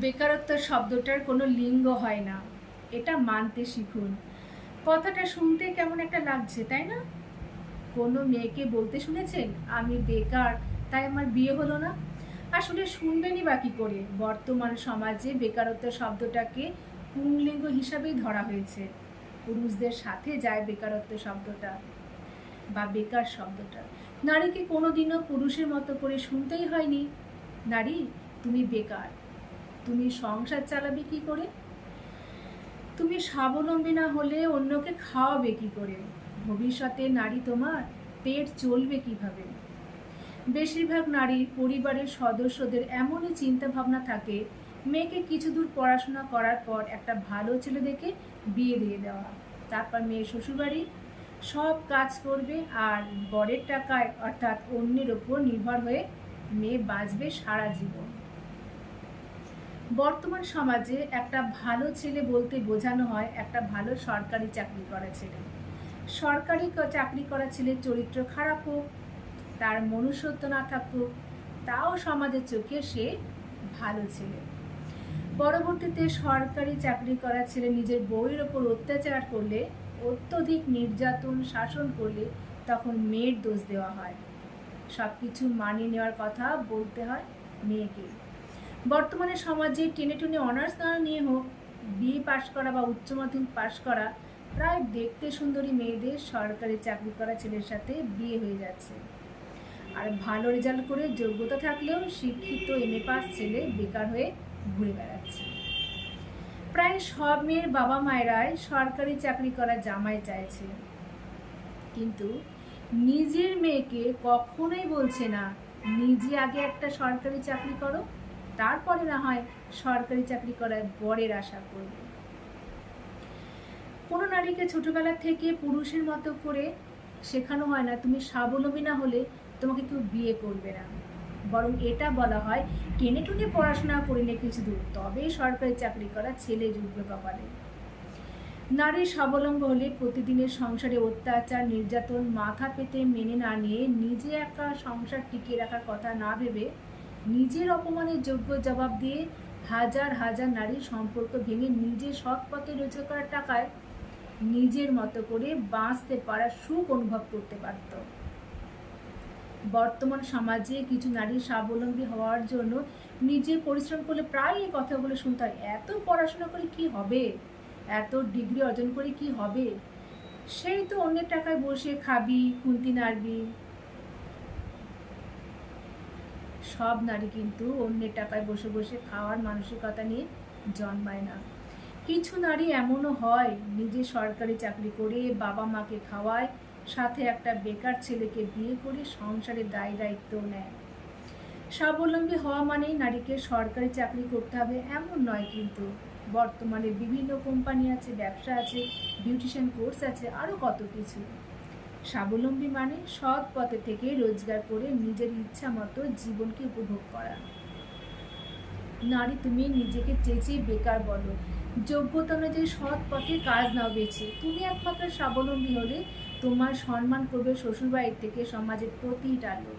বেকারত্ব শব্দটার কোনো লিঙ্গ হয় না। এটা মানতে শিখুন। কথাটা শুনতে কেমন একটা লাগছে, তাই না? কোনো মেয়েকে বলতে শুনেছেন, আমি বেকার, তাই আমার বিয়ে হলো না? আসলে শুনবেনই বা কী করে? বর্তমান সমাজে বেকারত্ব শব্দটাকে পুংলিঙ্গ হিসাবেই ধরা হয়েছে। পুরুষদের সাথে যায় বেকারত্ব শব্দটা বা বেকার শব্দটা। নারীকে কোনোদিনও পুরুষের মতো করে শুনতেই হয়নি। নারী, তুমি বেকার তুমি সংসার চালাবে কি করে? তুমি স্বাবলম্বী না হলে অন্যকে খাওয়াবে কি করে? ভবিষ্যতে নারী তোমার পেট চলবে কীভাবে? বেশিরভাগ নারীর পরিবারের সদস্যদের এমনই চিন্তা ভাবনা থাকে, মেয়েকে কিছু দূর পড়াশোনা করার পর একটা ভালো ছেলে দেখে বিয়ে দিয়ে দেওয়া, তারপর মেয়ে শ্বশুরবাড়ি। সব কাজ করবে আর বরের টাকায় অর্থাৎ অন্যের ওপর নির্ভর হয়ে মেয়ে বাঁচবে সারা জীবন। বর্তমান সমাজে একটা ভালো ছেলে বলতে বোঝানো হয় একটা ভালো সরকারি চাকরি করা ছেলে। সরকারি চাকরি করা ছেলের চরিত্র খারাপ হোক, তার মনুষ্যত্ব না থাকুক, তাও সমাজের চোখে সে ভালো ছেলে। পরবর্তীতে সরকারি চাকরি করা ছেলে নিজের বউয়ের ওপর অত্যাচার করলে, অত্যধিক নির্যাতন, শাসন করলে তখন মেয়ের দোষ দেওয়া হয়। সব কিছু মানিয়ে নেওয়ার কথা বলতে হয় মেয়েকে। বর্তমানে সমাজে টেনে টুনে অনার্স না নিয়ে হোক বিএ পাশ করা বা উচ্চ মাধ্যমিক পাশ করা, প্রায় দেখতে সুন্দরী মেয়েদের সরকারি চাকরি করা ছেলের সাথে বিয়ে হয়ে যাচ্ছে। আর ভালো রেজাল্ট করে যোগ্যতা থাকলেও শিক্ষিত এম এ পাস ছেলে বেকার হয়ে ঘুরে বেড়াচ্ছে। প্রায় সব মেয়ের বাবা মায়েরাই সরকারি চাকরি করা জামাই চাইছে। কিন্তু নিজের মেয়েকে কখনোই বলছে না, নিজে আগে একটা সরকারি চাকরি করো তারপরে না হয় সরকারি চাকরি করার বরের আশা করবে। কোনো নারীকে ছোটবেলা থেকে পুরুষের মতো করে শেখানো হয় না, তুমি স্বাবলম্বী না হলে তোমাকে কেউ বিয়ে করবে না। বরং এটা বলা হয়, টেনে টুনে পড়াশোনা করে নে কিছু দূর তবেই সরকারি চাকরি করা ছেলে জুটবে কপালে। নারীর স্বাবলম্বী হলে প্রতিদিনের সংসারে অত্যাচার, নির্যাতন, মাথা পেতে মেনে না নিয়ে নিজে একটা সংসার টিকিয়ে রাখার কথা না ভেবে নিজের অপমানের যোগ্য জবাব দিয়ে হাজার হাজার নারীর সম্পর্ক ভেঙে নিজে সৎ পথে রোজগার করার টাকায় নিজের মতো করে বাঁচতে পারার সুখ অনুভব করতে পারত। বর্তমান সমাজে কিছু নারী স্বাবলম্বী হওয়ার জন্য নিজে পরিশ্রম করলে প্রায় এই কথাগুলো শুনতে হয়। এত পড়াশোনা করে কি হবে? এত ডিগ্রি অর্জন করে কি হবে? সেই তো অন্যের টাকায় বসে খাবি, খুন্তি নাড়বি সব নারী কিন্তু অন্যের টাকায় বসে বসে খাওয়ার মানসিকতা নিয়ে জন্মায় না। কিছু নারী এমনও হয়, নিজে সরকারি চাকরি করে, বাবা মাকে খাওয়ায়, সাথে একটা বেকার ছেলেকে বিয়ে করে সংসারের দায় দায়িত্ব নেয়। স্বাবলম্বী হওয়া মানেই নারীকে সরকারি চাকরি করতে হবে, এমন নয় কিন্তু। বর্তমানে বিভিন্ন কোম্পানি আছে, ব্যবসা আছে, বিউটিশিয়ান কোর্স আছে, আরও কত কিছু। স্বাবলম্বী মানে সৎ পথে থেকে রোজগার করে নিজের ইচ্ছা মতো জীবনকে উপভোগ করা। নারী, তুমি নিজেকে চেঁচিয়ে বেকার বলো। যোগ্যতা অনুযায়ী সৎ পথে কাজ নাও বেছে। তুমি একমাত্র স্বাবলম্বী হলে তোমার সম্মান করবে শ্বশুরবাড়ির থেকে সমাজের প্রতিটা লোক।